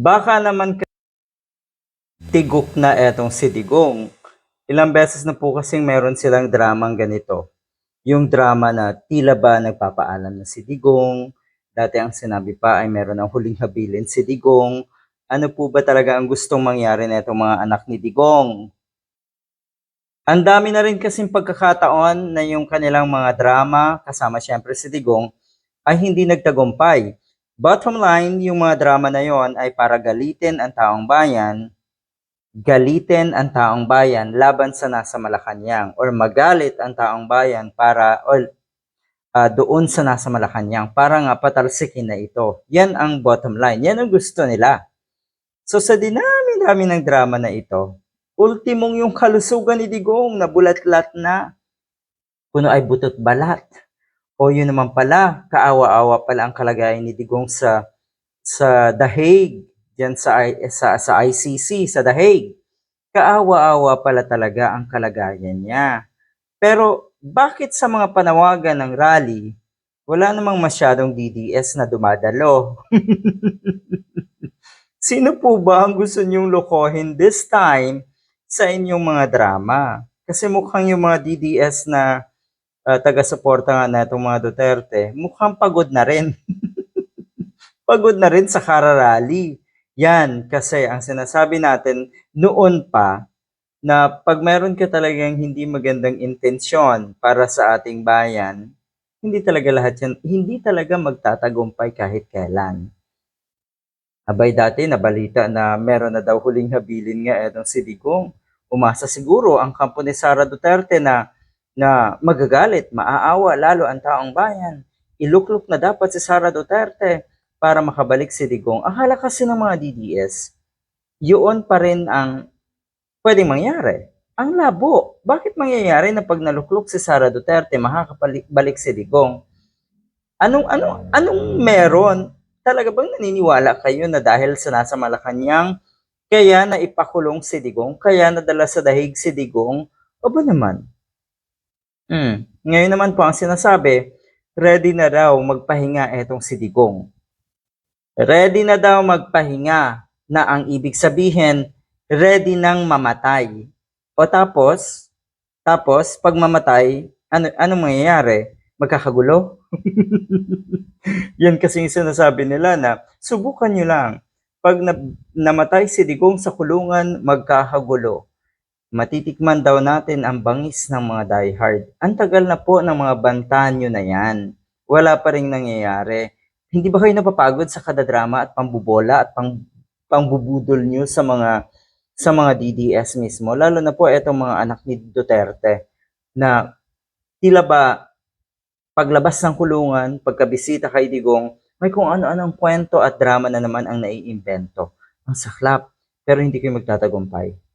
Baka naman tigok na etong si Digong. Ilang beses na po kasing meron silang dramang ganito. Yung drama na tila ba nagpapaalam na si Digong. Dati ang sinabi pa ay meron ng huling habilin si Digong. Ano po ba talaga ang gustong mangyari na itong mga anak ni Digong? Ang dami na rin kasing pagkakataon na yung kanilang mga drama, kasama syempre si Digong, ay hindi nagtagumpay. Bottom line, yung mga drama na yon ay para galitin ang taong bayan, galitin ang taong bayan laban sa nasa Malacanang or magalit ang taong bayan para or ah, doon sa nasa Malacanang para nga patalsikin na ito. Yan ang bottom line. Yan ang gusto nila. So sa dinami-dami ng drama na ito, ultimong yung kalusugan ni Digong na bulat-lat na. Kuno ay butot balat. O yun naman pala, kaawa-awa pala ang kalagayan ni Digong sa sa The Hague, diyan sa, sa, sa ICC, sa The Hague. Kaawa-awa pala talaga ang kalagayan niya. Pero bakit sa mga panawagan ng rally, wala namang masyadong DDS na dumadalo? Sino po ba ang gusto niyong lokohin this time sa inyong mga drama? Kasi mukhang yung mga DDS na ah, taga-suporta nga na itong mga Duterte, mukhang pagod na rin. pagod na rin sa kararally. Yan, kasi ang sinasabi natin noon pa, na pag meron ka talagang hindi magandang intensyon para sa ating bayan, hindi talaga lahat yan, hindi talaga magtatagumpay kahit kailan. Abay dati nabalita na meron na daw huling habilin nga etong si Digong. Umasa siguro ang kampo ni Sara Duterte na na magagalit, maaawa lalo ang taong bayan. Iluklok na dapat si Sara Duterte para makabalik si Digong. Akala kasi ng mga DDS, yun pa rin ang pwedeng mangyari. Ang labo, bakit mangyayari na pag naluklok si Sara Duterte, makakabalik si Digong? Anong, anong, anong meron? Talaga bang naniniwala kayo na dahil sa nasa Malacanang, kaya na ipakulong si Digong, kaya nadala sa dahig si Digong? O ba naman? Hmm. Ngayon naman po ang sinasabi, ready na daw magpahinga etong si Digong. Ready na daw magpahinga na ang ibig sabihin, ready nang mamatay. O tapos, tapos pag mamatay, ano ano mangyayari? Magkakagulo? Yan kasi yung sinasabi nila na subukan nyo lang. Pag na- namatay si Digong sa kulungan, magkakagulo. Matitikman daw natin ang bangis ng mga diehard. Ang tagal na po ng mga bantanyo na yan. Wala pa rin nangyayari. Hindi ba kayo napapagod sa kada drama at pambubola at pang, pangbubudol nyo sa mga sa mga DDS mismo? Lalo na po itong mga anak ni Duterte na tila ba paglabas ng kulungan, pagkabisita kay Digong, may kung ano-anong kwento at drama na naman ang naiimbento. Ang saklap, pero hindi kayo magtatagumpay.